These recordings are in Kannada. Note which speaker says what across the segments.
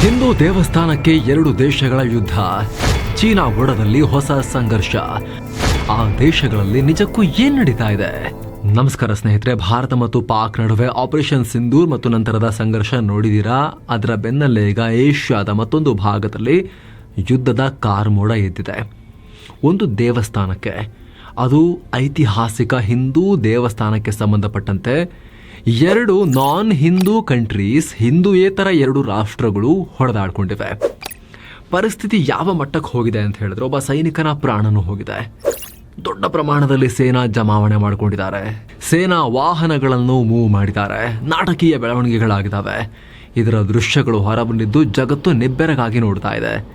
Speaker 1: ಹಿಂದೂ ದೇವಸ್ಥಾನಕ್ಕೆ ಎರಡು ದೇಶಗಳ ಯುದ್ಧ. ಚೀನಾ ಒಡದಲ್ಲಿ ಹೊಸ ಸಂಘರ್ಷ. ಆ ದೇಶಗಳಲ್ಲಿ ನಿಜಕ್ಕೂ ಏನ್ ನಡೀತಾ ಇದೆ? ನಮಸ್ಕಾರ ಸ್ನೇಹಿತರೆ, ಭಾರತ ಮತ್ತು ಪಾಕ್ ನಡುವೆ ಆಪರೇಷನ್ ಸಿಂಧೂರ್ ಮತ್ತು ನಂತರದ ಸಂಘರ್ಷ ನೋಡಿದೀರಾ? ಅದರ ಬೆನ್ನಲ್ಲೇ ಈಗ ಏಷ್ಯಾದ ಮತ್ತೊಂದು ಭಾಗದಲ್ಲಿ ಯುದ್ಧದ ಕಾರ್ಮೋಡ ಎದ್ದಿದೆ. ಒಂದು ದೇವಸ್ಥಾನಕ್ಕೆ. ಅದು ಐತಿಹಾಸಿಕ ಹಿಂದೂ ದೇವಸ್ಥಾನಕ್ಕೆ ಸಂಬಂಧಪಟ್ಟಂತೆ ಎರಡು ನಾನ್ ಹಿಂದೂ ಕಂಟ್ರೀಸ್ ಹಿಂದೂಯೇತರ ಎರಡು ರಾಷ್ಟ್ರಗಳು ಹೊಡೆದಾಡ್ಕೊಂಡಿವೆ. ಪರಿಸ್ಥಿತಿ ಯಾವ ಮಟ್ಟಕ್ಕೆ ಹೋಗಿದೆ ಅಂತ ಹೇಳಿದ್ರೆ ಒಬ್ಬ ಸೈನಿಕನ ಪ್ರಾಣನೂ ಹೋಗಿದೆ. ದೊಡ್ಡ ಪ್ರಮಾಣದಲ್ಲಿ ಸೇನಾ ಜಮಾವಣೆ ಮಾಡಿಕೊಂಡಿದ್ದಾರೆ. ಸೇನಾ ವಾಹನಗಳನ್ನು ಮೂವ್ ಮಾಡಿದ್ದಾರೆ. ನಾಟಕೀಯ ಬೆಳವಣಿಗೆಗಳಾಗಿದ್ದಾವೆ. ಇದರ ದೃಶ್ಯಗಳು ಹೊರಬಂದಿದ್ದು ಜಗತ್ತು ನಿಬ್ಬೆರಗಾಗಿ ನೋಡ್ತಾ ಇದೆ.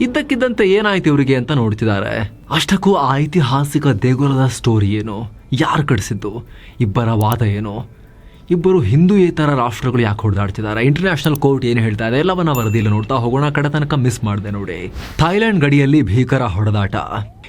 Speaker 1: ಇದ್ದಕ್ಕಿದ್ದಂತೆ ಏನಾಯ್ತು ಇವರಿಗೆ ಅಂತ ನೋಡ್ತಿದ್ದಾರೆ. ಅಷ್ಟಕ್ಕೂ ಆ ಐತಿಹಾಸಿಕ ದೇಗುಲದ ಸ್ಟೋರಿ ಏನು? ಯಾರು ಕಡಿಸಿದ್ದು ಇಬ್ಬರ ವಾದ ಏನು? ಇಬ್ಬರು ಹಿಂದೂಯೇತರ ರಾಷ್ಟ್ರಗಳು ಯಾಕೆ ಹೊಡೆದಾಡ್ತಿದ್ದಾರೆ? ಇಂಟರ್ನ್ಯಾಷನಲ್ ಕೋರ್ಟ್ ಏನು ಹೇಳ್ತಾ ಇದೆ? ಎಲ್ಲವನ್ನ ವರದಿಯಲ್ಲಿ ನೋಡ್ತಾ ಹೋಗೋಣ. ಕಡೆ ತನಕ ಮಿಸ್ ಮಾಡಿದೆ ನೋಡಿ. ಥೈಲ್ಯಾಂಡ್ ಗಡಿಯಲ್ಲಿ ಭೀಕರ ಹೊಡೆದಾಟ.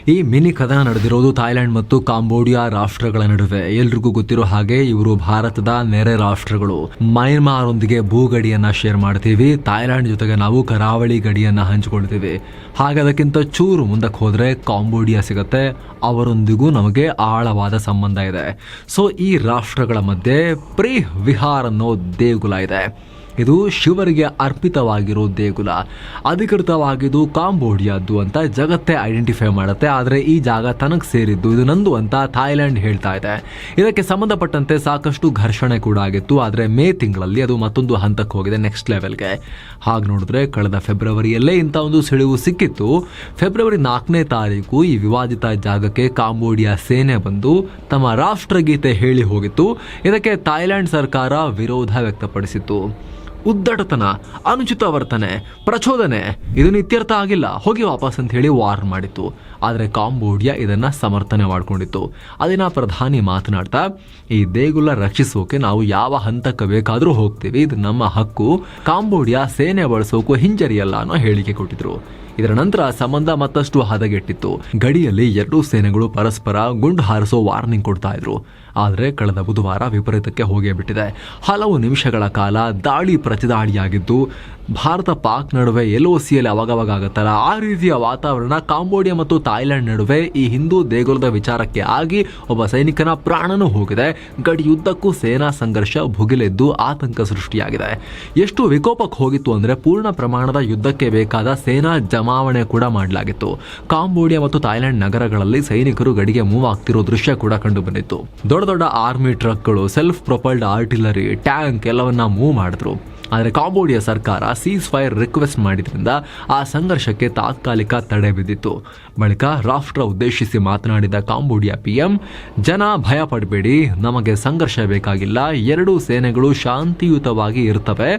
Speaker 1: ಈ ಮಿನಿ ಕದನ ನಡೆದಿರೋದು ಥೈಲ್ಯಾಂಡ್ ಮತ್ತು ಕಾಂಬೋಡಿಯಾ ರಾಷ್ಟ್ರಗಳ ನಡುವೆ. ಎಲ್ರಿಗೂ ಗೊತ್ತಿರೋ ಹಾಗೆ ಇವರು ಭಾರತದ ನೆರೆ ರಾಷ್ಟ್ರಗಳು. ಮಯನ್ಮಾರ್ ಒಂದಿಗೆ ಭೂಗಡಿಯನ್ನ ಶೇರ್ ಮಾಡ್ತೀವಿ. ಥೈಲ್ಯಾಂಡ್ ಜೊತೆಗೆ ನಾವು ಕರಾವಳಿ ಗಡಿಯನ್ನ ಹಂಚಿಕೊಳ್ತೀವಿ. ಹಾಗೆ ಅದಕ್ಕಿಂತ ಚೂರು ಮುಂದಕ್ಕೆ ಹೋದ್ರೆ ಕಾಂಬೋಡಿಯಾ ಸಿಗತ್ತೆ. ಅವರೊಂದಿಗೂ ನಮಗೆ ಆಳವಾದ ಸಂಬಂಧ ಇದೆ. ಸೊ ಈ ರಾಷ್ಟ್ರಗಳ ಮಧ್ಯೆ ಪ್ರೀ ವಿಹಾರ್ ಅನ್ನೋ ದೇಗುಲ ಇದೆ. ಇದು ಶಿವರಿಗೆ ಅರ್ಪಿತವಾಗಿರೋ ದೇಗುಲ. ಅಧಿಕೃತವಾಗಿದ್ದು ಕಾಂಬೋಡಿಯಾದ್ದು ಅಂತ ಜಗತ್ತೇ ಐಡೆಂಟಿಫೈ ಮಾಡುತ್ತೆ. ಆದರೆ ಈ ಜಾಗ ತನಗೆ ಸೇರಿದ್ದು ಇದು ನಂದು ಅಂತ ಥಾಯ್ಲೆಂಡ್ ಹೇಳ್ತಾ ಇದೆ. ಇದಕ್ಕೆ ಸಂಬಂಧಪಟ್ಟಂತೆ ಸಾಕಷ್ಟು ಘರ್ಷಣೆ ಕೂಡ ಆಗಿತ್ತು. ಆದರೆ ಮೇ ತಿಂಗಳಲ್ಲಿ ಅದು ಮತ್ತೊಂದು ಹಂತಕ್ಕೆ ಹೋಗಿದೆ ನೆಕ್ಸ್ಟ್ ಲೆವೆಲ್ಗೆ. ಹಾಗೆ ನೋಡಿದ್ರೆ ಕಳೆದ ಫೆಬ್ರವರಿಯಲ್ಲೇ ಇಂಥ ಒಂದು ಸಿಳಿವು ಸಿಕ್ಕಿತ್ತು. ಫೆಬ್ರವರಿ ನಾಲ್ಕನೇ ತಾರೀಕು ಈ ವಿವಾದಿತ ಜಾಗಕ್ಕೆ ಕಾಂಬೋಡಿಯಾ ಸೇನೆ ಬಂದು ತಮ್ಮ ರಾಷ್ಟ್ರಗೀತೆ ಹೇಳಿ ಹೋಗಿತ್ತು. ಇದಕ್ಕೆ ಥಾಯ್ಲೆಂಡ್ ಸರ್ಕಾರ ವಿರೋಧ ವ್ಯಕ್ತಪಡಿಸಿತ್ತು. ಉದ್ದಟತನ ಅನುಚಿತ ವರ್ತನೆ ಪ್ರಚೋದನೆ. ಇದು ನಿತ್ಯರ್ಥ ಆಗಿಲ್ಲ. ಹೋಗಿ ವಾಪಸ್ ಅಂತ ಹೇಳಿ ವಾರ್ನ್ ಮಾಡಿತ್ತು. ಆದರೆ ಕಾಂಬೋಡಿಯಾ ಇದನ್ನು ಸಮರ್ಥನೆ ಮಾಡಿಕೊಂಡಿತ್ತು. ಅದಿನ ಪ್ರಧಾನಿ ಮಾತನಾಡ್ತಾ, ಈ ದೇಗುಲ ರಕ್ಷಿಸೋಕೆ ನಾವು ಯಾವ ಹಂತಕ್ಕೆ ಬೇಕಾದರೂ ಹೋಗ್ತೀವಿ. ಇದು ನಮ್ಮ ಹಕ್ಕು. ಕಾಂಬೋಡಿಯಾ ಸೇನೆ ಬಳಸೋಕು ಹಿಂಜರಿಯಲ್ಲ ಅನ್ನೋ ಹೇಳಿಕೆ ಕೊಟ್ಟಿದ್ರು. ಇದರ ನಂತರ ಸಂಬಂಧ ಮತ್ತಷ್ಟು ಹದಗೆಟ್ಟಿತ್ತು. ಗಡಿಯಲ್ಲಿ ಎರಡೂ ಸೇನೆಗಳು ಪರಸ್ಪರ ಗುಂಡು ಹಾರಿಸೋ ವಾರ್ನಿಂಗ್ ಕೊಡ್ತಾ ಇದ್ರು. ಆದರೆ ಕಳೆದ ಬುಧವಾರ ವಿಪರೀತಕ್ಕೆ ಹೋಗೇ ಬಿಟ್ಟಿದೆ. ಹಲವು ನಿಮಿಷಗಳ ಕಾಲ ದಾಳಿ ಪ್ರತಿದಾಳಿಯಾಗಿದ್ದು, ಭಾರತ ಪಾಕ್ ನಡುವೆ ಎಲ್ ಒ ಸಿಯಲ್ಲಿ ಅವಾಗವಾಗ ಆಗುತ್ತಲ್ಲ, ಆ ರೀತಿಯ ವಾತಾವರಣ ಕಾಂಬೋಡಿಯಾ ಮತ್ತು ಥಾಯ್ಲೆಂಡ್ ನಡುವೆ ಈ ಹಿಂದೂ ದೇಗುಲದ ವಿಚಾರಕ್ಕೆ ಆಗಿ ಒಬ್ಬ ಸೈನಿಕನ ಪ್ರಾಣನೂ ಹೋಗಿದೆ. ಗಡಿಯುದ್ದಕ್ಕೂ ಸೇನಾ ಸಂಘರ್ಷ ಭುಗಿಲೆದ್ದು ಆತಂಕ ಸೃಷ್ಟಿಯಾಗಿದೆ. ಎಷ್ಟು ವಿಕೋಪಕ್ಕೆ ಹೋಗಿತ್ತು ಅಂದ್ರೆ ಪೂರ್ಣ ಪ್ರಮಾಣದ ಯುದ್ಧಕ್ಕೆ ಬೇಕಾದ ಸೇನಾ ಜಮಾವಣೆ ಕೂಡ ಮಾಡಲಾಗಿತ್ತು. ಕಾಂಬೋಡಿಯಾ ಮತ್ತು ಥಾಯ್ಲೆಂಡ್ ನಗರಗಳಲ್ಲಿ ಸೈನಿಕರು ಗಡಿಗೆ ಮೂವ್ ಆಗ್ತಿರೋ ದೃಶ್ಯ ಕೂಡ ಕಂಡು ಬಂದಿತ್ತು. ದೊಡ್ಡ ದೊಡ್ಡ ಆರ್ಮಿ ಟ್ರಕ್ಗಳು ಸೆಲ್ಫ್ ಪ್ರೊಪಲ್ಡ್ ಆರ್ಟಿಲರಿ ಟ್ಯಾಂಕ್ ಎಲ್ಲವನ್ನ ಮೂವ್ ಮಾಡಿದ್ರು. ಆದರೆ ಕಾಂಬೋಡಿಯಾ ಸರ್ಕಾರ ಸೀಸ್ ಫೈರ್ ರಿಕ್ವೆಸ್ಟ್ ಮಾಡಿದ್ರಿಂದ ಆ ಸಂಘರ್ಷಕ್ಕೆ ತಾತ್ಕಾಲಿಕ ತಡೆ ಬಿದ್ದಿತ್ತು. ಬಳಿಕ ರಾಷ್ಟ್ರ ಉದ್ದೇಶಿಸಿ ಮಾತನಾಡಿದ ಕಾಂಬೋಡಿಯಾ ಪಿಎಂ, ಜನ ಭಯ ಪಡಬೇಡಿ, ನಮಗೆ ಸಂಘರ್ಷ ಬೇಕಾಗಿಲ್ಲ, ಎರಡೂ ಸೇನೆಗಳು ಶಾಂತಿಯುತವಾಗಿ ಇರ್ತವೆ.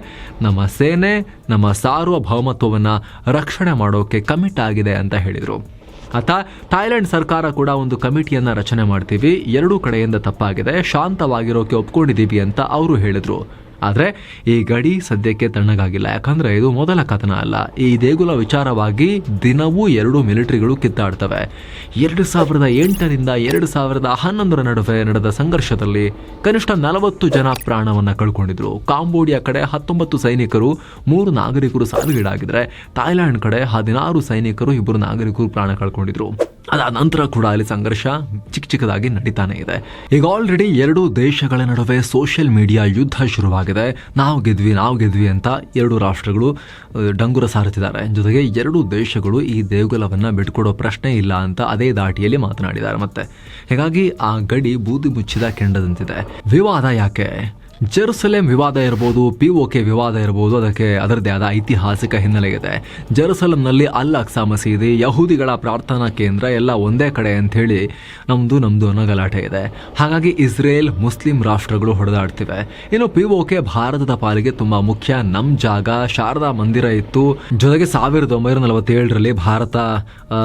Speaker 1: ನಮ್ಮ ಸೇನೆ, ನಮ್ಮ ಸಾರ್ವಭೌಮತ್ವವನ್ನು ರಕ್ಷಣೆ ಮಾಡೋಕೆ ಕಮಿಟ್ ಆಗಿದೆ, ಅಂತ ಹೇಳಿದರು. ಥಾಯ್ಲೆಂಡ್ ಸರ್ಕಾರ ಕೂಡ ಒಂದು ಕಮಿಟಿಯನ್ನ ರಚನೆ ಮಾಡ್ತೀವಿ. ಎರಡೂ ಕಡೆಯಿಂದ ತಪ್ಪಾಗಿದೆ. ಶಾಂತವಾಗಿರೋಕೆ ಒಪ್ಕೊಂಡಿದ್ದೀವಿ ಅಂತ ಅವರು ಹೇಳಿದ್ರು. ಆದರೆ ಈ ಗಡಿ ಸದ್ಯಕ್ಕೆ ತಣ್ಣಗಾಗಿಲ್ಲ. ಯಾಕಂದ್ರೆ ಇದು ಮೊದಲ ಕಥನ ಅಲ್ಲ. ಈ ದೇಗುಲ ವಿಚಾರವಾಗಿ ದಿನವೂ ಎರಡು ಮಿಲಿಟರಿಗಳು ಕಿತ್ತಾಡ್ತವೆ. ಎರಡು ಸಾವಿರದ ಎಂಟರಿಂದ ಎರಡು ಸಾವಿರದ ಹನ್ನೊಂದರ ನಡುವೆ ನಡೆದ ಸಂಘರ್ಷದಲ್ಲಿ ಕನಿಷ್ಠ ನಲವತ್ತು ಜನ ಪ್ರಾಣವನ್ನು ಕಳ್ಕೊಂಡಿದ್ರು. ಕಾಂಬೋಡಿಯಾ ಕಡೆ ಹತ್ತೊಂಬತ್ತು ಸೈನಿಕರು, ಮೂರು ನಾಗರಿಕರು ಸಾವಿಗೀಡಾಗಿದ್ರೆ ಥಾಯ್ಲೆಂಡ್ ಕಡೆ ಹದಿನಾರು ಸೈನಿಕರು ಇಬ್ಬರು ನಾಗರಿಕರು ಪ್ರಾಣ ಕಳ್ಕೊಂಡಿದ್ರು. ಅದಾದ ನಂತರ ಕೂಡ ಅಲ್ಲಿ ಸಂಘರ್ಷ ಚಿಕ್ಕ ಚಿಕ್ಕದಾಗಿ ನಡೀತಾನೆ ಇದೆ. ಈಗ ಆಲ್ರೆಡಿ ಎರಡು ದೇಶಗಳ ನಡುವೆ ಸೋಷಿಯಲ್ ಮೀಡಿಯಾ ಯುದ್ಧ ಶುರುವಾಗಿದೆ. ನಾವು ಗೆದ್ವಿ ನಾವು ಗೆದ್ವಿ ಅಂತ ಎರಡು ರಾಷ್ಟ್ರಗಳು ಡಂಗುರ ಸಾರುತ್ತಿದ್ದಾರೆ. ಜೊತೆಗೆ ಎರಡು ದೇಶಗಳು ಈ ದೇಗುಲವನ್ನು ಬಿಟ್ಕೊಡೋ ಪ್ರಶ್ನೆ ಇಲ್ಲ ಅಂತ ಅದೇ ದಾಟಿಯಲ್ಲಿ ಮಾತನಾಡಿದ್ದಾರೆ ಮತ್ತೆ. ಹೀಗಾಗಿ ಆ ಗಡಿ ಬೂದಿ ಮುಚ್ಚಿದ ಕೆಂಡದಂತಿದೆ. ವಿವಾದ ಯಾಕೆ? ಜೆರುಸಲೇಂ ವಿವಾದ ಇರ್ಬೋದು ಪಿ ಕೆ ವಿವಾದ ಇರ್ಬೋದು ಅದಕ್ಕೆ ಅದರದೇ ಆದ ಐತಿಹಾಸಿಕ ಹಿನ್ನೆಲೆ ಇದೆ. ಜೆರುಸಲೇಂನಲ್ಲಿ ಅಲ್ ಅಕ್ಸಾ ಮಸೀದಿ, ಯಹೂದಿಗಳ ಪ್ರಾರ್ಥನಾ ಕೇಂದ್ರ ಎಲ್ಲ ಒಂದೇ ಕಡೆ ಅಂತ ಹೇಳಿ ನಮ್ದು ನಮ್ದು ಅನ್ನೋ ಗಲಾಟೆ ಇದೆ. ಹಾಗಾಗಿ ಇಸ್ರೇಲ್ ಮುಸ್ಲಿಂ ರಾಷ್ಟ್ರಗಳು ಹೊಡೆದಾಡ್ತಿವೆ. ಇನ್ನು ಪಿ ಕೆ ಭಾರತದ ಪಾಲಿಗೆ ತುಂಬಾ ಮುಖ್ಯ. ನಮ್ ಜಾಗ, ಶಾರದಾ ಮಂದಿರ ಇತ್ತು. ಜೊತೆಗೆ ಸಾವಿರದ ಒಂಬೈನೂರ ನಲವತ್ತೇಳರಲ್ಲಿ ಭಾರತ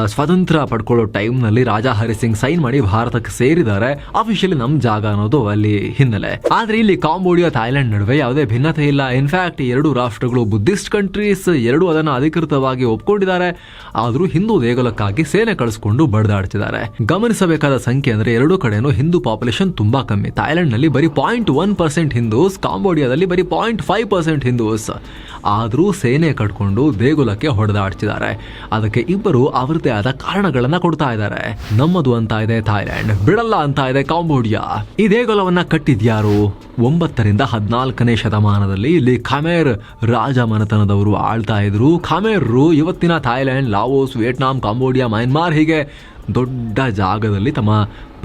Speaker 1: ಸ್ವತಂತ್ರ ಪಡ್ಕೊಳ್ಳೋ ಟೈಮ್ನಲ್ಲಿ ರಾಜಾ ಹರಿಸಿಂಗ್ ಸೈನ್ ಮಾಡಿ ಭಾರತಕ್ಕೆ ಸೇರಿದ್ದಾರೆ. ಅಫಿಷಿಯಲಿ ನಮ್ ಜಾಗ ಅನ್ನೋದು ಅಲ್ಲಿ ಹಿನ್ನೆಲೆ. ಆದ್ರೆ ಇಲ್ಲಿ ಕಾಂಬೋಡಿಯಾ ಥಾಯ್ಲೆಂಡ್ ನಡುವೆ ಯಾವುದೇ ಭಿನ್ನತೆ ಇಲ್ಲ. ಇನ್ಫ್ಯಾಕ್ಟ್ ಎರಡು ರಾಷ್ಟ್ರಗಳು ಬುದ್ಧಿಸ್ಟ್ ಕಂಟ್ರೀಸ್ ಎರಡು ಅದನ್ನು ಅಧಿಕೃತವಾಗಿ ಒಪ್ಕೊಂಡಿದ್ದಾರೆ. ಆದರೂ ಹಿಂದೂ ದೇಗುಲಕ್ಕಾಗಿ ಸೇನೆ ಕಳಿಸ್ಕೊಂಡು ಬಡ್ದಾಡ್ತಿದ್ದಾರೆ. ಗಮನಿಸಬೇಕಾದ ಸಂಖ್ಯೆ ಅಂದರೆ ಎರಡು ಕಡೆನೂ ಹಿಂದೂ ಪಾಪ್ಯುಲೇಷನ್ ತುಂಬಾ ಕಮ್ಮಿ. ಥಾಯ್ಲೆಂಡ್ನಲ್ಲಿ ಬರೀ ಪಾಯಿಂಟ್ ಒನ್ ಪರ್ಸೆಂಟ್ ಹಿಂದೂಸ್ ಕಾಂಬೋಡಿಯಾದಲ್ಲಿ ಬರೀ ಪಾಯಿಂಟ್ ಫೈವ್ ಪರ್ಸೆಂಟ್ ಹಿಂದೂಸ್. ಆದರೂ ಸೇನೆ ಕಟ್ಕೊಂಡು ದೇಗುಲಕ್ಕೆ ಹೊಡೆದಾಡ್ತಿದ್ದಾರೆ. ಅದಕ್ಕೆ ಇಬ್ಬರು ಅವರದೇ ಆದ ಕಾರಣಗಳನ್ನ ಕೊಡ್ತಾ ಇದ್ದಾರೆ. ನಮ್ಮದು ಅಂತ ಇದೆ ಥಾಯ್ಲೆಂಡ್ ಬಿಡಲ್ಲ ಅಂತ ಇದೆ ಕಾಂಬೋಡಿಯಾ ಈ ದೇಗುಲವನ್ನ ಕಟ್ಟಿದ್ಯಾರು? ಒಂಬತ್ತರಿಂದ ಹದಿನಾಲ್ಕನೇ ಶತಮಾನದಲ್ಲಿ ಇಲ್ಲಿ ಖಮೇರ್ ರಾಜ ಮನೆತನದವರು ಆಳ್ತಾ ಇದ್ರು. ಖಮೇರ್ರು ಇವತ್ತಿನ Thailand, Laos, Vietnam, Cambodia, Myanmar ಹೀಗೆ ದೊಡ್ಡ ಜಾಗದಲ್ಲಿ ತಮ್ಮ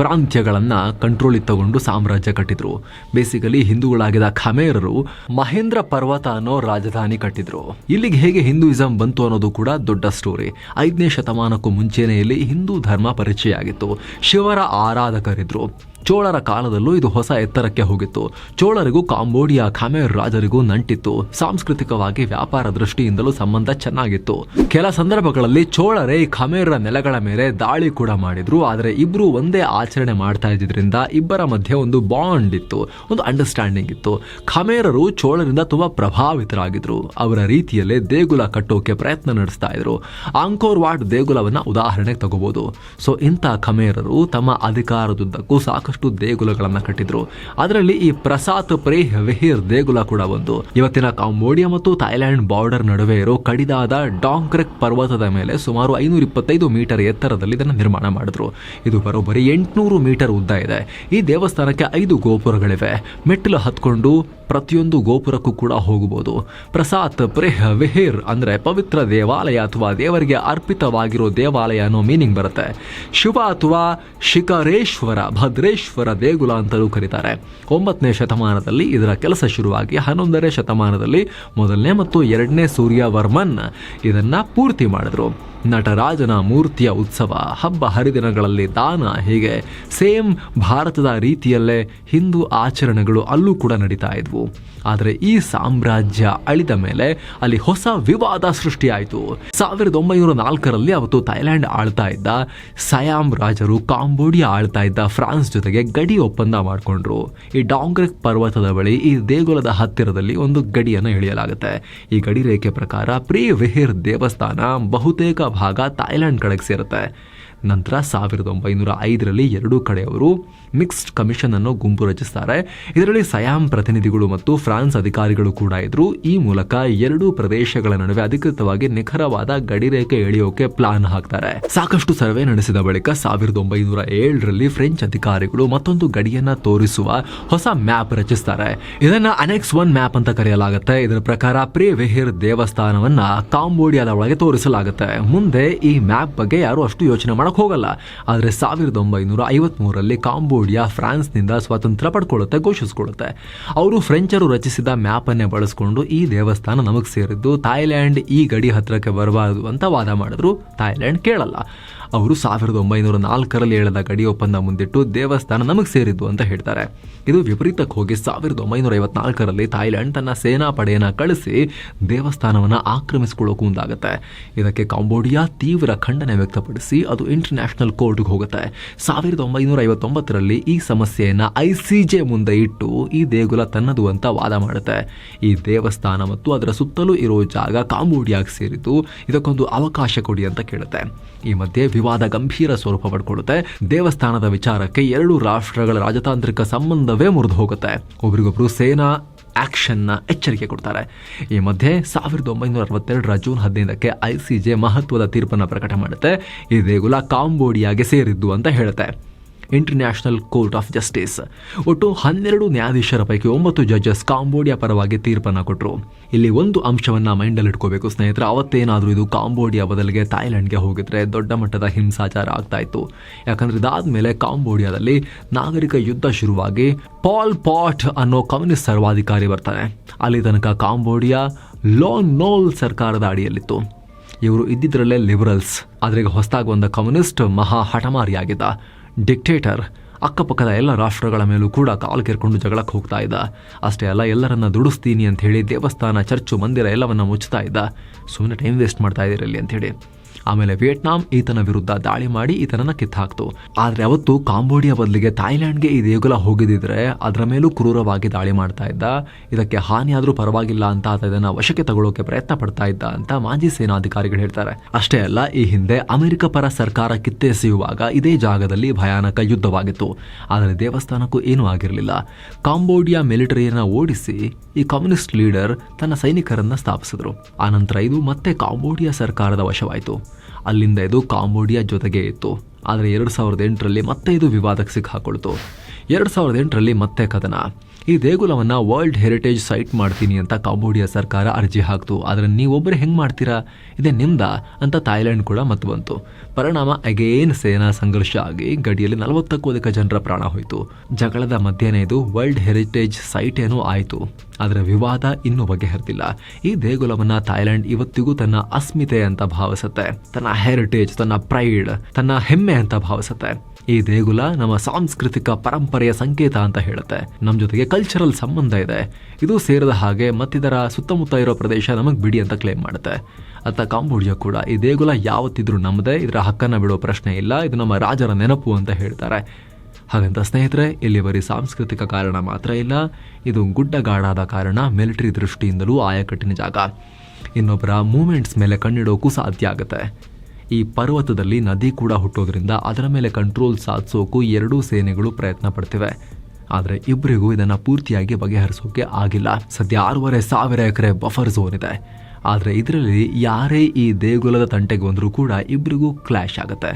Speaker 1: ಪ್ರಾಂತ್ಯಗಳನ್ನು ಕಂಟ್ರೋಲಿಗೆ ತಗೊಂಡು ಸಾಮ್ರಾಜ್ಯ ಕಟ್ಟಿದ್ರು. ಬೇಸಿಕಲಿ ಹಿಂದೂಗಳಾಗಿದ್ದ ಖಮೇರರು ಮಹೇಂದ್ರ ಪರ್ವತ ಅನ್ನೋ ರಾಜಧಾನಿ ಕಟ್ಟಿದ್ರು. ಇಲ್ಲಿಗೆ ಹೇಗೆ ಹಿಂದೂಯಿಸಂ ಬಂತು ಅನ್ನೋದು ಕೂಡ ದೊಡ್ಡ ಸ್ಟೋರಿ ಐದನೇ ಶತಮಾನಕ್ಕೂ ಮುಂಚೆನೇ ಇಲ್ಲಿ ಹಿಂದೂ ಧರ್ಮ ಪರಿಚಯ ಆಗಿತ್ತು. ಶಿವರ ಆರಾಧಕರಿದ್ರು. ಚೋಳರ ಕಾಲದಲ್ಲೂ ಇದು ಹೊಸ ಎತ್ತರಕ್ಕೆ ಹೋಗಿತ್ತು. ಚೋಳರಿಗೂ ಕಾಂಬೋಡಿಯಾ ಖಮೇರ್ ರಾಜರಿಗೂ ನಂಟಿತ್ತು. ಸಾಂಸ್ಕೃತಿಕವಾಗಿ ವ್ಯಾಪಾರ ದೃಷ್ಟಿಯಿಂದಲೂ ಸಂಬಂಧ ಚೆನ್ನಾಗಿತ್ತು. ಕೆಲ ಸಂದರ್ಭಗಳಲ್ಲಿ ಚೋಳರೇ ಖಮೇರರ ನೆಲಗಳ ಮೇಲೆ ದಾಳಿ ಕೂಡ ಮಾಡಿದ್ರು. ಆದರೆ ಇಬ್ರು ಒಂದೇ ಆಚರಣೆ ಮಾಡ್ತಾ ಇದ್ದಿದ್ರಿಂದ ಇಬ್ಬರ ಮಧ್ಯೆ ಒಂದು ಬಾಂಡ್ ಇತ್ತು, ಒಂದು ಅಂಡರ್ಸ್ಟ್ಯಾಂಡಿಂಗ್ ಇತ್ತು. ಖಮೇರರು ಚೋಳರಿಂದ ತುಂಬ ಪ್ರಭಾವಿತರಾಗಿದ್ರು. ಅವರ ರೀತಿಯಲ್ಲೇ ದೇಗುಲ ಕಟ್ಟೋಕೆ ಪ್ರಯತ್ನ ನಡೆಸ್ತಾ ಇದ್ರು. ಆಂಕೋರ್ ವಾಟ್ ದೇಗುಲವನ್ನು ಉದಾಹರಣೆಗೆ ತಗೋಬಹುದು ಸೊ ಇಂಥ ಖಮೇರರು ತಮ್ಮ ಅಧಿಕಾರದುದ್ದಕ್ಕೂ ಸಾಕಷ್ಟು ದೇಗುಲಗಳನ್ನು ಕಟ್ಟಿದ್ರು. ಅದರಲ್ಲಿ ಈ ಪ್ರಸಾತ್ ಪ್ರೇಹ್ ವೆಹಿರ್ ದೇಗುಲ ಕೂಡ ಒಂದು. ಇವತ್ತಿನ ಕಾಂಬೋಡಿಯಾ ಮತ್ತು ಥೈಲ್ಯಾಂಡ್ ಬಾರ್ಡರ್ ನಡುವೆ ಇರೋ ಕಡಿದಾದ ಡಾಂಕ್ರೆಕ್ ಪರ್ವತದ ಮೇಲೆ ಸುಮಾರು ಐನೂರ ಇಪ್ಪತ್ತೈದು ಮೀಟರ್ ಎತ್ತರದಲ್ಲಿ ಇದನ್ನು ನಿರ್ಮಾಣ ಮಾಡಿದ್ರು. ಇದು ಬರೋಬ್ಬರಿ ಎಂಟುನೂರು ಮೀಟರ್ ಉದ್ದ ಇದೆ. ಈ ದೇವಸ್ಥಾನಕ್ಕೆ ಐದು ಗೋಪುರಗಳಿವೆ. ಮೆಟ್ಟಿಲು ಹತ್ಕೊಂಡು ಪ್ರತಿಯೊಂದು ಗೋಪುರಕ್ಕೂ ಕೂಡ ಹೋಗಬಹುದು. ಪ್ರಸಾತ್ ಪ್ರೇಹ ವಿಹಿರ್ ಅಂದ್ರೆ ಪವಿತ್ರ ದೇವಾಲಯ ಅಥವಾ ದೇವರಿಗೆ ಅರ್ಪಿತವಾಗಿರೋ ದೇವಾಲಯ ಅನ್ನೋ ಮೀನಿಂಗ್ ಬರುತ್ತೆ. ಶಿವ ಅಥವಾ ಶಿಖರೇಶ್ವರ, ಭದ್ರೇಶ್ವರ ದೇಗುಲ ಅಂತಲೂ ಕರೀತಾರೆ. ಒಂಬತ್ತನೇ ಶತಮಾನದಲ್ಲಿ ಇದರ ಕೆಲಸ ಶುರುವಾಗಿ ಹನ್ನೊಂದನೇ ಶತಮಾನದಲ್ಲಿ ಮೊದಲನೇ ಮತ್ತು ಎರಡನೇ ಸೂರ್ಯವರ್ಮನ್ ಇದನ್ನ ಪೂರ್ತಿ ಮಾಡಿದ್ರು. ನಟರಾಜನ ಮೂರ್ತಿಯ ಉತ್ಸವ. ಹಬ್ಬ ಹರಿದಿನಗಳಲ್ಲಿ ದಾನ ಹೀಗೆ. ಸೇಮ್ ಭಾರತದ ರೀತಿಯಲ್ಲೇ ಹಿಂದೂ ಆಚರಣೆಗಳು ಅಲ್ಲೂ ಕೂಡ ನಡೀತಾ ಇದ್ವು. ಆದರೆ ಈ ಸಾಮ್ರಾಜ್ಯ ಅಳಿದ ಮೇಲೆ ಅಲ್ಲಿ ಹೊಸ ವಿವಾದ ಸೃಷ್ಟಿಯಾಯಿತು. ಸಾವಿರದ ಒಂಬೈನೂರ ನಾಲ್ಕರಲ್ಲಿ ಅವತ್ತು ಥೈಲ್ಯಾಂಡ್ ಆಳ್ತಾ ಇದ್ದ ಸಯಾಮ್ ರಾಜರು ಕಾಂಬೋಡಿಯಾ ಆಳ್ತಾ ಇದ್ದ ಫ್ರಾನ್ಸ್ ಜೊತೆಗೆ ಗಡಿ ಒಪ್ಪಂದ ಮಾಡಿಕೊಂಡ್ರು. ಈ ಡಾಂಗ್ರೆಕ್ ಪರ್ವತದ ಬಳಿ ಈ ದೇಗುಲದ ಹತ್ತಿರದಲ್ಲಿ ಒಂದು ಗಡಿಯನ್ನು ಎಳೆಯಲಾಗುತ್ತೆ. ಈ ಗಡಿ ರೇಖೆ ಪ್ರಕಾರ ಪ್ರಿ ವಿಹಿರ್ ದೇವಸ್ಥಾನ ಬಹುತೇಕ ಭಾಗ ಥಾಯ್ಲೆಂಡ್ ಕಡೆಗೆ ಸೇರುತ್ತೆ. ನಂತರ ಸಾವಿರದ ಒಂಬೈನೂರ ಐದರಲ್ಲಿ ಎರಡೂ ಕಡೆಯವರು ಮಿಕ್ಸ್ಡ್ ಕಮಿಷನ್ ಅನ್ನೋ ಗುಂಪು ರಚಿಸ್ತಾರೆ. ಇದರಲ್ಲಿ ಸಯಾಮ್ ಪ್ರತಿನಿಧಿಗಳು ಮತ್ತು ಫ್ರಾನ್ಸ್ ಅಧಿಕಾರಿಗಳು ಕೂಡ ಇದ್ರು. ಈ ಮೂಲಕ ಎರಡೂ ಪ್ರದೇಶಗಳ ನಡುವೆ ಅಧಿಕೃತವಾಗಿ ನಿಖರವಾದ ಗಡಿರೇಖೆ ಎಳೆಯೋಕೆ ಪ್ಲಾನ್ ಹಾಕ್ತಾರೆ. ಸಾಕಷ್ಟು ಸರ್ವೆ ನಡೆಸಿದ ಬಳಿಕ ಸಾವಿರದ ಒಂಬೈನೂರ ಏಳರಲ್ಲಿ ಫ್ರೆಂಚ್ ಅಧಿಕಾರಿಗಳು ಮತ್ತೊಂದು ಗಡಿಯನ್ನ ತೋರಿಸುವ ಹೊಸ ಮ್ಯಾಪ್ ರಚಿಸ್ತಾರೆ. ಇದನ್ನ ಅನೆಕ್ಸ್ ಒನ್ ಮ್ಯಾಪ್ ಅಂತ ಕರೆಯಲಾಗುತ್ತೆ. ಇದರ ಪ್ರಕಾರ ಪ್ರೇ ವೆಹಿರ್ ದೇವಸ್ಥಾನವನ್ನ ಕಾಂಬೋಡಿಯಾದ ಒಳಗೆ ತೋರಿಸಲಾಗುತ್ತೆ. ಮುಂದೆ ಈ ಮ್ಯಾಪ್ ಬಗ್ಗೆ ಯಾರು ಅಷ್ಟು ಯೋಚನೆ ಮಾಡಕ್ ಹೋಗಲ್ಲ. ಆದರೆ ಸಾವಿರದ ಒಂಬೈನೂರ ಐವತ್ ಮೂರರಲ್ಲಿ ಕಾಂಬೋಡಿಯಾ ಫ್ರಾನ್ಸ್ನಿಂದ ಸ್ವಾತಂತ್ರ್ಯ ಪಡ್ಕೊಳ್ಳುತ್ತೆ, ಘೋಷಿಸ್ಕೊಳ್ಳುತ್ತೆ. ಅವರು ಫ್ರೆಂಚರು ರಚಿಸಿದ ಮ್ಯಾಪ್ ಅನ್ನೇ ಬಳಸ್ಕೊಂಡು ಈ ದೇವಸ್ಥಾನ ನಮಗೆ ಸೇರಿದ್ದು ಥಾಯ್ಲ್ಯಾಂಡ್ ಈ ಗಡಿ ಹತ್ರಕ್ಕೆ ಬರಬಾರದು ಅಂತ ವಾದ ಮಾಡಿದ್ರು. ಥಾಯ್ಲ್ಯಾಂಡ್ ಕೇಳಲ್ಲ. ಅವರು ಸಾವಿರದ ಒಂಬೈನೂರ ನಾಲ್ಕರಲ್ಲಿ ಹೇಳದ ಗಡಿ ಒಪ್ಪಂದ ಮುಂದಿಟ್ಟು ದೇವಸ್ಥಾನ ನಮಗೆ ಸೇರಿದ್ದು ಅಂತ ಹೇಳ್ತಾರೆ. ಇದು ವಿಪರೀತಕ್ಕೆ ಹೋಗಿ ಸಾವಿರದ ಒಂಬೈನೂರ ಐವತ್ನಾಲ್ಕರಲ್ಲಿ ಥಾಯ್ಲೆಂಡ್ ತನ್ನ ಸೇನಾ ಪಡೆಯನ್ನ ಕಳಿಸಿ ದೇವಸ್ಥಾನವನ್ನು ಆಕ್ರಮಿಸಿಕೊಳ್ಳೋಕೆ ಮುಂದಾಗುತ್ತೆ. ಇದಕ್ಕೆ ಕಾಂಬೋಡಿಯಾ ತೀವ್ರ ಖಂಡನೆ ವ್ಯಕ್ತಪಡಿಸಿ ಅದು ಇಂಟರ್ನ್ಯಾಷನಲ್ ಕೋರ್ಟ್ಗೆ ಹೋಗುತ್ತೆ. ಸಾವಿರದ ಒಂಬೈನೂರ ಐವತ್ತೊಂಬತ್ತರಲ್ಲಿ ಈ ಸಮಸ್ಯೆಯನ್ನು ಐ ಸಿ ಜೆ ಮುಂದೆ ಇಟ್ಟು ಈ ದೇಗುಲ ತನ್ನದು ಅಂತ ವಾದ ಮಾಡುತ್ತೆ. ಈ ದೇವಸ್ಥಾನ ಮತ್ತು ಅದರ ಸುತ್ತಲೂ ಇರೋ ಜಾಗ ಕಾಂಬೋಡಿಯಾಗೆ ಸೇರಿದ್ದು ಇದಕ್ಕೊಂದು ಅವಕಾಶ ಕೊಡಿ ಅಂತ ಕೇಳುತ್ತೆ. ಈ ಮಧ್ಯೆ ವಿವಾದ ಗಂಭೀರ ಸ್ವರೂಪ ಪಡ್ಕೊಳ್ಳುತ್ತೆ. ದೇವಸ್ಥಾನದ ವಿಚಾರಕ್ಕೆ ಎರಡು ರಾಷ್ಟ್ರಗಳ ರಾಜತಾಂತ್ರಿಕ ಸಂಬಂಧವೇ ಮುರಿದು ಹೋಗುತ್ತೆ. ಒಬ್ರಿಗೊಬ್ರು ಸೇನಾ ಆಕ್ಷನ್ನ ಎಚ್ಚರಿಕೆ ಕೊಡ್ತಾರೆ. ಈ ಮಧ್ಯೆ ಸಾವಿರದ ಒಂಬೈನೂರ ಅರವತ್ತೆರಡರ ಜೂನ್ ಹದಿನೈದಕ್ಕೆ ಐ ಸಿ ಜೆ ಮಹತ್ವದ ತೀರ್ಪನ್ನು ಪ್ರಕಟ ಮಾಡುತ್ತೆ. ಈ ದೇಗುಲ ಕಾಂಬೋಡಿಯಾಗೆ ಸೇರಿದ್ದು ಅಂತ ಹೇಳುತ್ತೆ. ಇಂಟರ್ನ್ಯಾಷನಲ್ ಕೋರ್ಟ್ ಆಫ್ ಜಸ್ಟಿಸ್ ಒಟ್ಟು ಹನ್ನೆರಡು ನ್ಯಾಯಾಧೀಶರ ಪೈಕಿ ಒಂಬತ್ತು ಜಡ್ಜಸ್ ಕಾಂಬೋಡಿಯಾ ಪರವಾಗಿ ತೀರ್ಪನ್ನು ಕೊಟ್ಟರು ಇಲ್ಲಿ ಒಂದು ಅಂಶವನ್ನ ಮೈಂಡಲ್ಲಿ ಇಟ್ಕೋಬೇಕು ಸ್ನೇಹಿತರೆ, ಅವತ್ತೇನಾದರೂ ಇದು ಕಾಂಬೋಡಿಯಾ ಬದಲಿಗೆ ಥಾಯ್ಲೆಂಡ್ಗೆ ಹೋಗಿದ್ರೆ ದೊಡ್ಡ ಮಟ್ಟದ ಹಿಂಸಾಚಾರ ಆಗ್ತಾ ಇತ್ತು ಯಾಕಂದ್ರೆ ಇದಾದ್ಮೇಲೆ ಕಾಂಬೋಡಿಯಾದಲ್ಲಿ ನಾಗರಿಕ ಯುದ್ಧ ಶುರುವಾಗಿ ಪಾಲ್ ಪಾಟ್ ಅನ್ನೋ ಕಮ್ಯುನಿಸ್ಟ್ ಸರ್ವಾಧಿಕಾರಿ ಬರ್ತಾನೆ ಅಲ್ಲಿ ತನಕ ಕಾಂಬೋಡಿಯಾ ಲೋನ್ ನೋಲ್ ಸರ್ಕಾರದ ಅಡಿಯಲ್ಲಿತ್ತು. ಇವರು ಇದ್ದಿದ್ರಲ್ಲೇ ಲಿಬರಲ್ಸ್. ಆದರೆ ಈಗ ಹೊಸದಾಗಿ ಬಂದ ಕಮ್ಯುನಿಸ್ಟ್ ಮಹಾ ಹಠಮಾರಿಯಾಗಿದ್ದ. ಡಿಕ್ಟೇಟರ್ ಅಕ್ಕಪಕ್ಕದ ಎಲ್ಲ ರಾಷ್ಟ್ರಗಳ ಮೇಲೂ ಕೂಡ ಕಾಲು ಕೆರ್ಕೊಂಡು ಜಗಳಕ್ಕೆ ಹೋಗ್ತಾ ಇದ್ದ. ಅಷ್ಟೇ ಅಲ್ಲ, ಎಲ್ಲರನ್ನ ದುಡಿಸ್ತೀನಿ ಅಂತ ಹೇಳಿ ದೇವಸ್ಥಾನ, ಚರ್ಚು, ಮಂದಿರ ಎಲ್ಲವನ್ನ ಮುಚ್ಚುತ್ತಾ ಇದ್ದ. ಸುಮ್ಮನೆ ಟೈಮ್ ವೇಸ್ಟ್ ಮಾಡ್ತಾ ಇದ್ದೀರಲ್ಲಿ ಹೇಳಿ ಆಮೇಲೆ ವಿಯೆಟ್ನಾಂ ಈತನ ವಿರುದ್ಧ ದಾಳಿ ಮಾಡಿ ಈತನನ್ನ ಕಿತ್ತಾಕ್ತು. ಆದ್ರೆ ಅವತ್ತು ಕಾಂಬೋಡಿಯಾ ಬದಲಿಗೆ ಥಾಯ್ಲ್ಯಾಂಡ್ಗೆ ಈ ದೇಗುಲ ಹೋಗಿದ್ರೆ ಅದರ ಮೇಲೂ ಕ್ರೂರವಾಗಿ ದಾಳಿ ಮಾಡ್ತಾ ಇದ್ದ. ಇದಕ್ಕೆ ಹಾನಿ ಆದ್ರೂ ಪರವಾಗಿಲ್ಲ ಅಂತ ಇದನ್ನ ವಶಕ್ಕೆ ತಗೊಳ್ಳೋಕೆ ಪ್ರಯತ್ನ ಪಡ್ತಾ ಇದ್ದ ಅಂತ ಮಾಜಿ ಸೇನಾಧಿಕಾರಿಗಳು ಹೇಳ್ತಾರೆ. ಅಷ್ಟೇ ಅಲ್ಲ, ಈ ಹಿಂದೆ ಅಮೆರಿಕ ಪರ ಸರ್ಕಾರ ಕಿತ್ತೆಸೆಯುವಾಗ ಇದೇ ಜಾಗದಲ್ಲಿ ಭಯಾನಕ ಯುದ್ಧವಾಗಿತ್ತು. ಆದರೆ ದೇವಸ್ಥಾನಕ್ಕೂ ಏನೂ ಆಗಿರಲಿಲ್ಲ. ಕಾಂಬೋಡಿಯಾ ಮಿಲಿಟರಿಯನ್ನ ಓಡಿಸಿ ಈ ಕಮ್ಯುನಿಸ್ಟ್ ಲೀಡರ್ ತನ್ನ ಸೈನಿಕರನ್ನ ಸ್ಥಾಪಿಸಿದ್ರು. ಆನಂತರ ಇದು ಮತ್ತೆ ಕಾಂಬೋಡಿಯಾ ಸರ್ಕಾರದ ವಶವಾಯಿತು. ಅಲ್ಲಿಂದ ಇದು ಕಾಂಬೋಡಿಯಾ ಜೊತೆಗೆ ಇತ್ತು. ಆದರೆ ಎರಡು ಸಾವಿರದ ಎಂಟರಲ್ಲಿ ಮತ್ತೆ ಇದು ವಿವಾದಕ್ಕೆ ಸಿಕ್ಕಾಕೊಳ್ತು. ಎರಡು ಸಾವಿರದ ಎಂಟರಲ್ಲಿ ಮತ್ತೆ ಕದನ. ಈ ದೇಗುಲವನ್ನು ವರ್ಲ್ಡ್ ಹೆರಿಟೇಜ್ ಸೈಟ್ ಮಾಡ್ತೀನಿ ಅಂತ ಕಾಂಬೋಡಿಯಾ ಸರ್ಕಾರ ಅರ್ಜಿ ಹಾಕ್ತು. ಆದರೆ ನೀವೊಬ್ಬರು ಹೆಂಗೆ ಮಾಡ್ತೀರಾ? ಇದೇ ನಿಮ್ದ ಅಂತ ಥಾಯ್ಲೆಂಡ್ ಕೂಡ ಮತ್ತು ಬಂತು. ಪರಿಣಾಮ ಅಗೇನ್ ಸೇನಾ ಸಂಘರ್ಷ ಆಗಿ ಗಡಿಯಲ್ಲಿ ನಲವತ್ತಕ್ಕೂ ಅಧಿಕ ಜನರ ಪ್ರಾಣ ಹೋಯಿತು. ಜಗಳದ ಮಧ್ಯೆನೇ ಇದು ವರ್ಲ್ಡ್ ಹೆರಿಟೇಜ್ ಸೈಟ್ ಏನೋ ಆಯಿತು. ಆದರೆ ವಿವಾದ ಇನ್ನೂ ಬಗೆಹರಿದಿಲ್ಲ. ಈ ದೇಗುಲವನ್ನು ಥಾಯ್ಲೆಂಡ್ ಇವತ್ತಿಗೂ ತನ್ನ ಅಸ್ಮಿತೆ ಅಂತ ಭಾವಿಸುತ್ತೆ. ತನ್ನ ಹೆರಿಟೇಜ್ ತನ್ನ ಪ್ರೈಡ್ ತನ್ನ ಹೆಮ್ಮೆ ಅಂತ ಭಾವಿಸುತ್ತೆ. ಈ ದೇಗುಲ ನಮ್ಮ ಸಾಂಸ್ಕೃತಿಕ ಪರಂಪರೆಯ ಸಂಕೇತ ಅಂತ ಹೇಳುತ್ತೆ. ನಮ್ಮ ಜೊತೆಗೆ ಕಲ್ಚರಲ್ ಸಂಬಂಧ ಇದೆ. ಇದು ಸೇರಿದ ಹಾಗೆ ಮತ್ತಿದರ ಸುತ್ತಮುತ್ತ ಇರೋ ಪ್ರದೇಶ ನಮಗೆ ಬಿಡಿ ಅಂತ ಕ್ಲೇಮ್ ಮಾಡುತ್ತೆ. ಅತ್ತ ಕಾಂಬೋಡಿಯಾ ಕೂಡ ಈ ದೇಗುಲ ಯಾವತ್ತಿದ್ರೂ ನಮ್ಮದೇ ಇದರ ಹಕ್ಕನ್ನು ಬಿಡೋ ಪ್ರಶ್ನೆ ಇಲ್ಲ, ಇದು ನಮ್ಮ ರಾಜರ ನೆನಪು ಅಂತ ಹೇಳ್ತಾರೆ. ಹಾಗಂತ ಸ್ನೇಹಿತರೆ, ಇಲ್ಲಿ ಬರೀ ಸಾಂಸ್ಕೃತಿಕ ಕಾರಣ ಮಾತ್ರ ಇಲ್ಲ, ಇದು ಗುಡ್ಡಗಾಡಾದ ಕಾರಣ ಮಿಲಿಟರಿ ದೃಷ್ಟಿಯಿಂದಲೂ ಆಯಕಟ್ಟಿನ ಜಾಗ. ಇನ್ನೊಬ್ಬರ ಮೂಮೆಂಟ್ಸ್ ಮೇಲೆ ಕಣ್ಣಿಡೋಕ್ಕೂ ಸಾಧ್ಯ ಆಗುತ್ತೆ. ಈ ಪರ್ವತದಲ್ಲಿ ನದಿ ಕೂಡ ಹುಟ್ಟೋದ್ರಿಂದ ಅದರ ಮೇಲೆ ಕಂಟ್ರೋಲ್ ಸಾಧಿಸೋಕ್ಕೂ ಎರಡೂ ಸೇನೆಗಳು ಪ್ರಯತ್ನ ಪಡ್ತಿವೆ. ಆದರೆ ಇಬ್ಬರಿಗೂ ಇದನ್ನು ಪೂರ್ತಿಯಾಗಿ ಬಗೆಹರಿಸೋಕೆ ಆಗಿಲ್ಲ. ಸದ್ಯ ಆರೂವರೆ ಸಾವಿರ ಎಕರೆ ಬಫರ್ ಝೋನ್ ಇದೆ. ಆದರೆ ಇದರಲ್ಲಿ ಯಾರೇ ಈ ದೇಗುಲದ ತಂಟೆಗೆ ಬಂದರೂ ಕೂಡ ಇಬ್ಬರಿಗೂ ಕ್ಲಾಶ್ ಆಗುತ್ತೆ.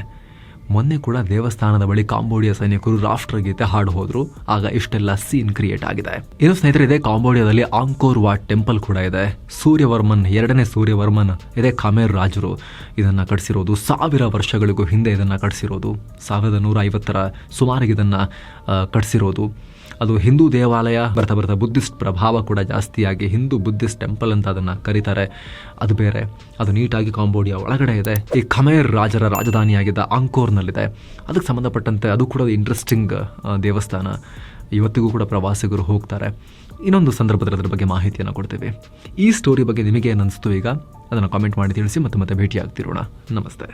Speaker 1: ಮೊನ್ನೆ ಕೂಡ ದೇವಸ್ಥಾನದ ಬಳಿ ಕಾಂಬೋಡಿಯಾ ಸೈನಿಕರು ರಾಷ್ಟ್ರಗೀತೆ ಹಾಡು ಹೋದ್ರು. ಆಗ ಇಷ್ಟೆಲ್ಲ ಸೀನ್ ಕ್ರಿಯೇಟ್ ಆಗಿದೆ. ಇನ್ನು ಸ್ನೇಹಿತರೆ ಇದೆ ಕಾಂಬೋಡಿಯಾದಲ್ಲಿ ಆಂಕೋರ್ ವಾಟ್ ಟೆಂಪಲ್ ಕೂಡ ಇದೆ. ಸೂರ್ಯವರ್ಮನ್, ಎರಡನೇ ಸೂರ್ಯವರ್ಮನ್, ಇದೆ ಖಮೇರ್ ರಾಜರು ಇದನ್ನ ಕಟ್ಟಿಸಿರೋದು ಸಾವಿರ ವರ್ಷಗಳಿಗೂ ಹಿಂದೆ ಇದನ್ನ ಕಟ್ಟಿಸಿರೋದು ಸಾವಿರದ ನೂರ ಐವತ್ತರ ಸುಮಾರಿಗೆ ಇದನ್ನ ಕಟ್ಸಿರೋದು. ಅದು ಹಿಂದೂ ದೇವಾಲಯ. ಬರ್ತಾ ಬರ್ತಾ ಬುದ್ಧಿಸ್ಟ್ ಪ್ರಭಾವ ಕೂಡ ಜಾಸ್ತಿಯಾಗಿ ಹಿಂದೂ ಬುದ್ಧಿಸ್ಟ್ ಟೆಂಪಲ್ ಅಂತ ಅದನ್ನು ಕರೀತಾರೆ. ಅದು ಬೇರೆ, ಅದು ನೀಟಾಗಿ ಕಾಂಬೋಡಿಯಾ ಒಳಗಡೆ ಇದೆ. ಈ ಖಮೇರ್ ರಾಜರ ರಾಜಧಾನಿಯಾಗಿದ್ದ ಅಂಕೋರ್ನಲ್ಲಿದೆ. ಅದಕ್ಕೆ ಸಂಬಂಧಪಟ್ಟಂತೆ ಅದು ಕೂಡ ಇಂಟ್ರೆಸ್ಟಿಂಗ್ ದೇವಸ್ಥಾನ. ಇವತ್ತಿಗೂ ಕೂಡ ಪ್ರವಾಸಿಗರು ಹೋಗ್ತಾರೆ. ಇನ್ನೊಂದು ಸಂದರ್ಭದಲ್ಲಿ ಅದರ ಬಗ್ಗೆ ಮಾಹಿತಿಯನ್ನು ಕೊಡ್ತೀವಿ. ಈ ಸ್ಟೋರಿ ಬಗ್ಗೆ ನಿಮಗೆ ಅನಿಸ್ತು ಈಗ? ಅದನ್ನು ಕಾಮೆಂಟ್ ಮಾಡಿ ತಿಳಿಸಿ ಮತ್ತೆ ಮತ್ತೆ ಭೇಟಿ ಆಗ್ತಿರೋಣ ನಮಸ್ತೆ.